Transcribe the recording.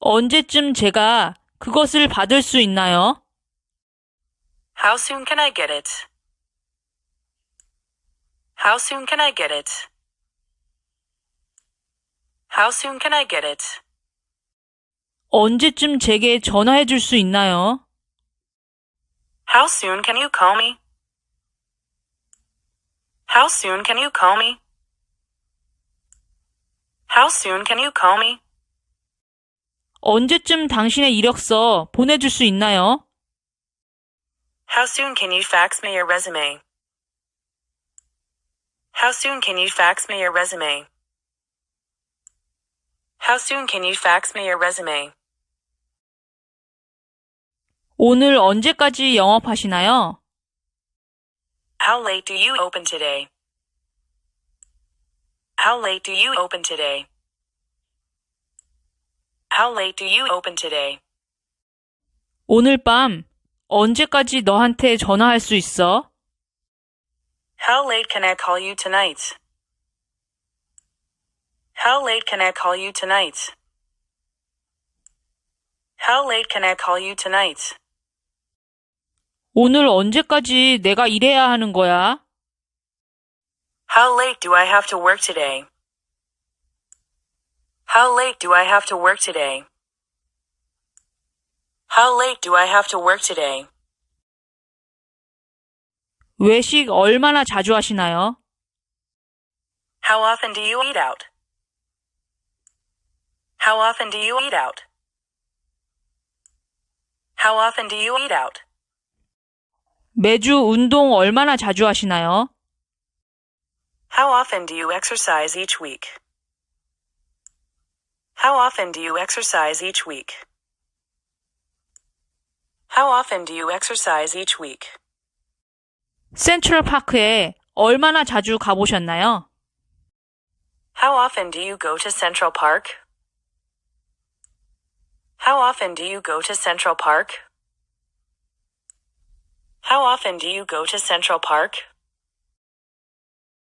언제쯤 제가 그것을 받을 수 있나요? How soon can I get it? How soon can I get it? How soon can I get it? 언제쯤 제게 전화해 줄 수 있나요? How soon can you call me? How soon can you call me? How soon can you call me? 언제쯤 당신의 이력서 보내줄 수 있나요? How soon can you fax me your resume? How soon can you fax me your resume? How soon can you fax me your resume? 오늘 언제까지 영업하시나요? How late do you open today? How late do you open today? How late do you open today? 오늘 밤 언제까지 너한테 전화할 수 있어? How late can I call you tonight? How late can I call you tonight? How late can I call you tonight? 오늘 언제까지 내가 일해야 하는 거야? How late do I have to work today? How late do I have to work today? How late do I have to work today? 외식 얼마나 자주 하시나요? How often do you eat out? How often do you eat out? How often do you eat out? 매주 운동 얼마나 자주 하시나요? How often do you exercise each week? How often do you exercise each week? How often do you exercise each week? 센트럴 파크에 얼마나 자주 가보셨나요? How often do you go to Central Park? How often do you go to Central Park? How often do you go to Central Park?